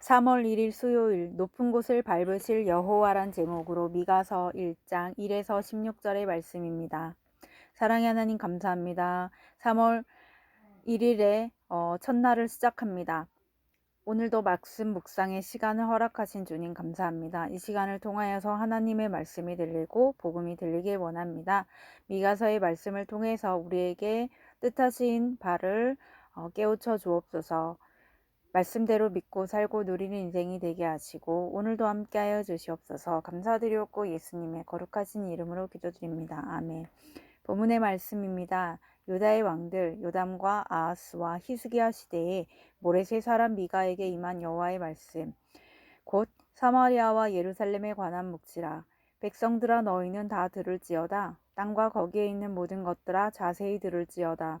3월 1일 수요일 높은 곳을 밟으실 여호와란 제목으로 미가서 1장 1에서 16절의 말씀입니다. 사랑의 하나님 감사합니다. 3월 1일에 어, 첫날을 시작합니다. 오늘도 말씀 묵상의 시간을 허락하신 주님 감사합니다. 이 시간을 통하여서 하나님의 말씀이 들리고 복음이 들리길 원합니다. 미가서의 말씀을 통해서 우리에게 뜻하신 바를 어, 깨우쳐 주옵소서. 말씀대로 믿고 살고 누리는 인생이 되게 하시고 오늘도 함께하여 주시옵소서 감사드리옵고 예수님의 거룩하신 이름으로 기도드립니다. 아멘. 본문의 말씀입니다. 유다의 왕들 요담과 아하스와 히스기야 시대에 모레세 사람 미가에게 임한 여호와의 말씀 곧 사마리아와 예루살렘에 관한 묵시라 백성들아 너희는 다 들을지어다 땅과 거기에 있는 모든 것들아 자세히 들을지어다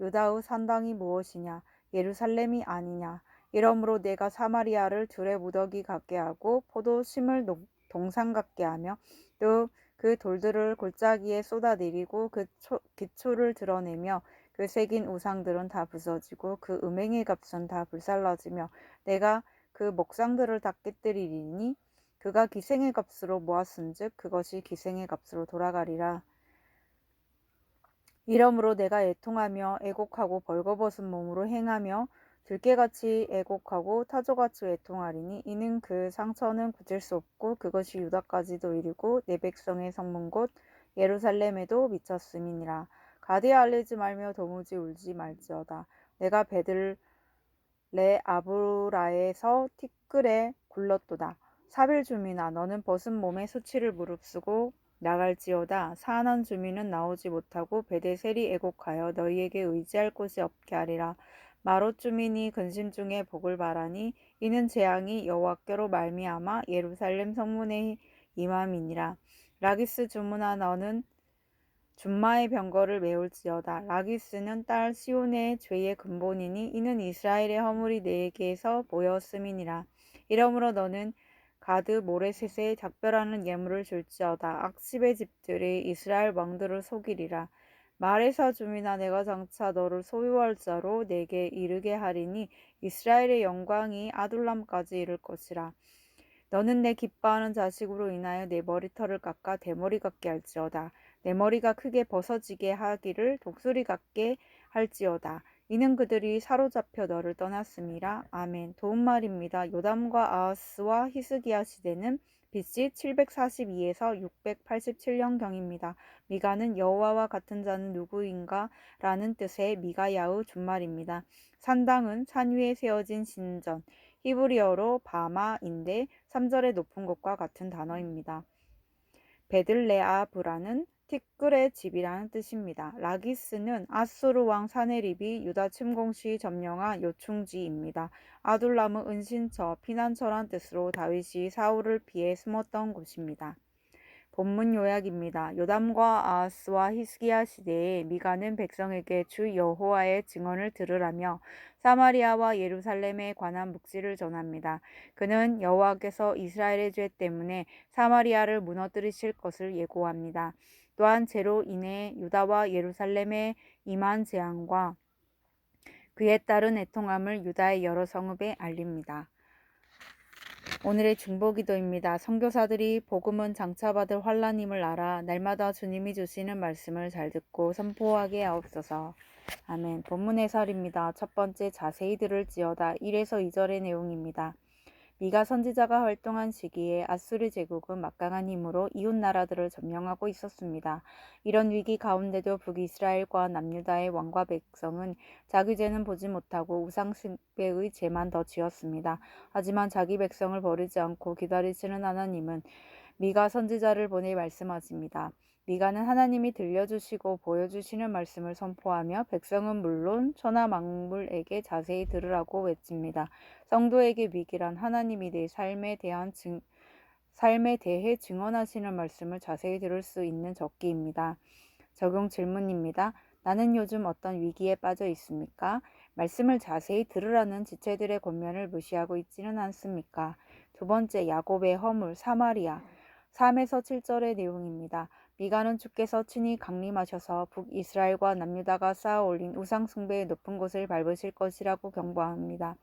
유다의 산당이 무엇이냐 예루살렘이 아니냐 이러므로 내가 사마리아를 들의 무더기 같게 하고 포도심을 동상 같게 하며 또 그 돌들을 골짜기에 쏟아내리고 그 초, 기초를 드러내며 그 새긴 우상들은 다 부서지고 그 음행의 값은 다 불살라지며 내가 그 목상들을 다 깨뜨리리니 그가 기생의 값으로 모았은즉 그것이 기생의 값으로 돌아가리라. 이러므로 내가 애통하며 애곡하고 벌거벗은 몸으로 행하며 들깨같이 애곡하고 타조같이 애통하리니 이는 그 상처는 굳을 수 없고 그것이 유다까지도 이르고 내 백성의 성문 곧 예루살렘에도 미쳤음이니라. 가디에 알리지 말며 도무지 울지 말지어다. 내가 베들레 아브라에서 티끌에 굴렀도다. 사빌 주민아 너는 벗은 몸에 수치를 무릅쓰고 나갈지어다 사한 주민은 나오지 못하고 베데셀이 애곡하여 너희에게 의지할 곳이 없게 하리라. 마롯 주민이 근심 중에 복을 바라니 이는 재앙이 여호와께로 말미암아 예루살렘 성문에 임함이니라. 라기스 주문아 너는 준마의 병거를 메울지어다. 라기스는 딸 시온의 죄의 근본이니 이는 이스라엘의 허물이 내게서 보였음이니라. 이러므로 너는 가드 모레셋에 작별하는 예물을 줄지어다. 악십의 집들이 이스라엘 왕들을 속이리라. 말에서 주민아 내가 장차 너를 소유할 자로 내게 이르게 하리니 이스라엘의 영광이 아둘람까지 이를 것이라. 너는 내 기뻐하는 자식으로 인하여 내 머리털을 깎아 대머리 같게 할지어다. 내 머리가 크게 벗어지게 하기를 독수리 같게 할지어다 이는 그들이 사로잡혀 너를 떠났음이라. 아멘. 도움말입니다. 요담과 아하스와 히스기야 시대는 BC 742에서 687년경입니다. 미가는 여호와와 같은 자는 누구인가? 라는 뜻의 미가야의 준말입니다. 산당은 산 위에 세워진 신전, 히브리어로 바마인데 3절의 높은 곳과 같은 단어입니다. 베들레아브라는 티끌의 집이라는 뜻입니다. 라기스는 아수르 왕 사네립이 유다 침공 시 점령한 요충지입니다. 아둘람은 은신처, 피난처란 뜻으로 다윗이 사울을 피해 숨었던 곳입니다. 본문 요약입니다. 요담과 아하스와 히스기야 시대에 미가는 백성에게 주 여호와의 증언을 들으라며 사마리아와 예루살렘에 관한 묵시를 전합니다. 그는 여호와께서 이스라엘의 죄 때문에 사마리아를 무너뜨리실 것을 예고합니다. 또한 죄로 인해 유다와 예루살렘에 임한 재앙과 그에 따른 애통함을 유다의 여러 성읍에 알립니다. 오늘의 중보기도입니다. 선교사들이 복음은 장차받을 환란임을 알아 날마다 주님이 주시는 말씀을 잘 듣고 선포하게 하옵소서. 아멘. 본문 해설입니다. 첫 번째 자세히 들을지어다 1에서 2절의 내용입니다. 미가 선지자가 활동한 시기에 아수르 제국은 막강한 힘으로 이웃 나라들을 점령하고 있었습니다. 이런 위기 가운데도 북이스라엘과 남유다의 왕과 백성은 자기 죄는 보지 못하고 우상숭배의 죄만 더 지었습니다. 하지만 자기 백성을 버리지 않고 기다리시는 하나님은 미가 선지자를 보내 말씀하십니다. 미가는 하나님이 들려주시고 보여주시는 말씀을 선포하며 백성은 물론 천하 만물에게 자세히 들으라고 외칩니다. 성도에게 위기란 하나님이 내 삶에 대한 증, 삶에 대해 증언하시는 말씀을 자세히 들을 수 있는 적기입니다. 적용 질문입니다. 나는 요즘 어떤 위기에 빠져 있습니까? 말씀을 자세히 들으라는 지체들의 권면을 무시하고 있지는 않습니까? 두 번째, 야곱의 허물, 사마리아. 3에서 7절의 내용입니다. 미가는 주께서 친히 강림하셔서 북이스라엘과 남유다가 쌓아 올린 우상 숭배의 높은 곳을 밟으실 것이라고 경고합니다.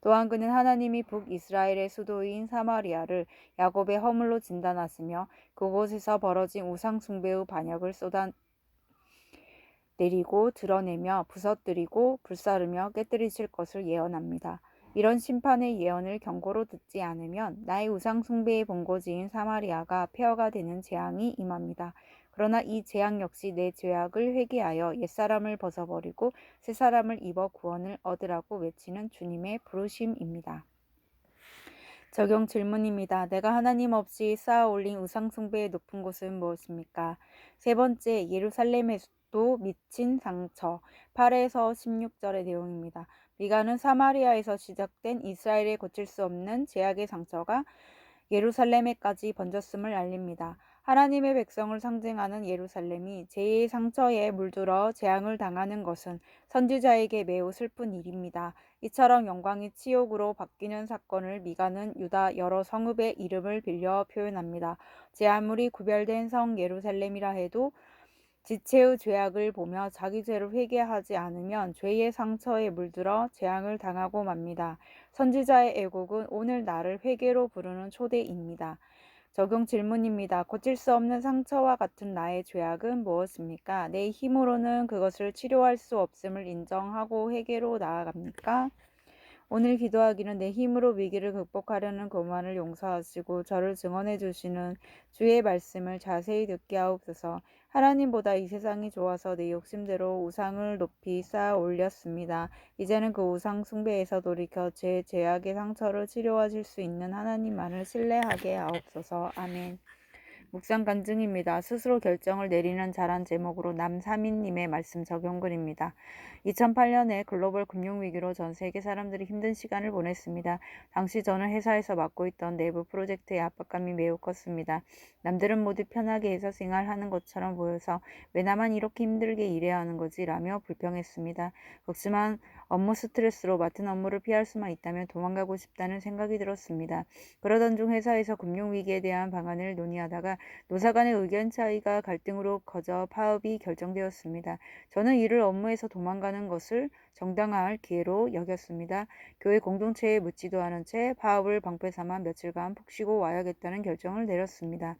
또한 그는 하나님이 북이스라엘의 수도인 사마리아를 야곱의 허물로 진단하시며 그곳에서 벌어진 우상 숭배의 반역을 쏟아 내리고 드러내며 부서뜨리고 불사르며 깨뜨리실 것을 예언합니다. 이런 심판의 예언을 경고로 듣지 않으면 나의 우상 숭배의 본고지인 사마리아가 폐허가 되는 재앙이 임합니다. 그러나 이 재앙 역시 내 죄악을 회개하여 옛사람을 벗어버리고 새 사람을 입어 구원을 얻으라고 외치는 주님의 부르심입니다. 적용 질문입니다. 내가 하나님 없이 쌓아 올린 우상 숭배의 높은 곳은 무엇입니까? 세 번째, 예루살렘에 도 미친 상처. 8에서 16절의 내용입니다. 미가는 사마리아에서 시작된 이스라엘에 고칠 수 없는 제약의 상처가 예루살렘에까지 번졌음을 알립니다. 하나님의 백성을 상징하는 예루살렘이 제2의 상처에 물들어 재앙을 당하는 것은 선지자에게 매우 슬픈 일입니다. 이처럼 영광이 치욕으로 바뀌는 사건을 미가는 유다 여러 성읍의 이름을 빌려 표현합니다. 제 아무리 구별된 성 예루살렘이라 해도 지체의 죄악을 보며 자기 죄를 회개하지 않으면 죄의 상처에 물들어 재앙을 당하고 맙니다. 선지자의 애곡은 오늘 나를 회개로 부르는 초대입니다. 적용 질문입니다. 고칠 수 없는 상처와 같은 나의 죄악은 무엇입니까? 내 힘으로는 그것을 치료할 수 없음을 인정하고 회개로 나아갑니까? 오늘 기도하기는 내 힘으로 위기를 극복하려는 고만을 용서하시고 저를 증언해 주시는 주의 말씀을 자세히 듣게 하옵소서. 하나님보다 이 세상이 좋아서 내 욕심대로 우상을 높이 쌓아 올렸습니다. 이제는 그 우상 숭배에서 돌이켜 제 죄악의 상처를 치료하실 수 있는 하나님만을 신뢰하게 하옵소서. 아멘. 묵상 간증입니다. 스스로 결정을 내리는 자란 제목으로 남사민님의 말씀 적용글입니다. 2008년에 글로벌 금융위기로 전 세계 사람들이 힘든 시간을 보냈습니다. 당시 저는 회사에서 맡고 있던 내부 프로젝트의 압박감이 매우 컸습니다. 남들은 모두 편하게 회사 생활하는 것처럼 보여서 왜 나만 이렇게 힘들게 일해야 하는 거지? 라며 불평했습니다. 그렇지만 업무 스트레스로 맡은 업무를 피할 수만 있다면 도망가고 싶다는 생각이 들었습니다. 그러던 중 회사에서 금융위기에 대한 방안을 논의하다가 노사 간의 의견 차이가 갈등으로 커져 파업이 결정되었습니다. 저는 이를 업무에서 도망가는 것을 정당화할 기회로 여겼습니다. 교회 공동체에 묻지도 않은 채 파업을 방패 삼아 며칠간 푹 쉬고 와야겠다는 결정을 내렸습니다.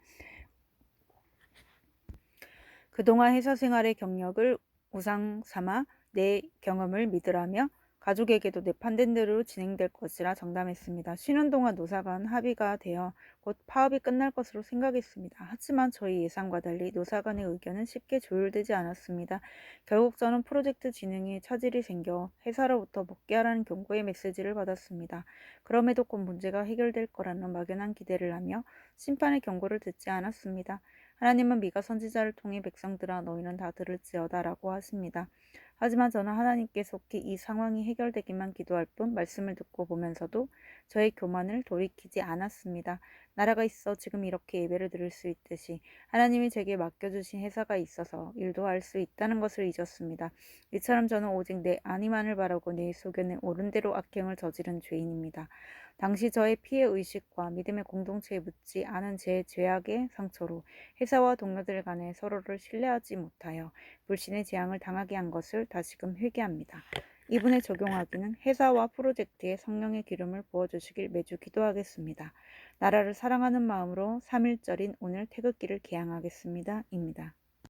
그동안 회사 생활의 경력을 우상 삼아 내 경험을 믿으라며 가족에게도 내 판된 대로 진행될 것이라 장담했습니다. 쉬는 동안 노사 간 합의가 되어 곧 파업이 끝날 것으로 생각했습니다. 하지만 저희 예상과 달리 노사 간의 의견은 쉽게 조율되지 않았습니다. 결국 저는 프로젝트 진행에 차질이 생겨 회사로부터 복귀하라는 경고의 메시지를 받았습니다. 그럼에도 곧 문제가 해결될 거라는 막연한 기대를 하며 심판의 경고를 듣지 않았습니다. 하나님은 미가 선지자를 통해 백성들아 너희는 다 들을지어다라고 하십니다. 하지만 저는 하나님께 속히 이 상황이 해결되기만 기도할 뿐 말씀을 듣고 보면서도 저의 교만을 돌이키지 않았습니다. 나라가 있어 지금 이렇게 예배를 드릴 수 있듯이 하나님이 제게 맡겨주신 회사가 있어서 일도 할 수 있다는 것을 잊었습니다. 이처럼 저는 오직 내 안위만을 바라고 내 소견에 옳은 대로 악행을 저지른 죄인입니다. 당시 저의 피해 의식과 믿음의 공동체에 묻지 않은 제 죄악의 상처로 회사와 동료들 간에 서로를 신뢰하지 못하여 불신의 재앙을 당하게 한 다시금 회개합니다. 이분에 적용하기는 회사와 프로젝트에 성령의 기름을 부어주시길 매주 기도하겠습니다. 나라를 사랑하는 마음으로 3일절인 오늘 태극기를 개항하겠습니다. 입니다.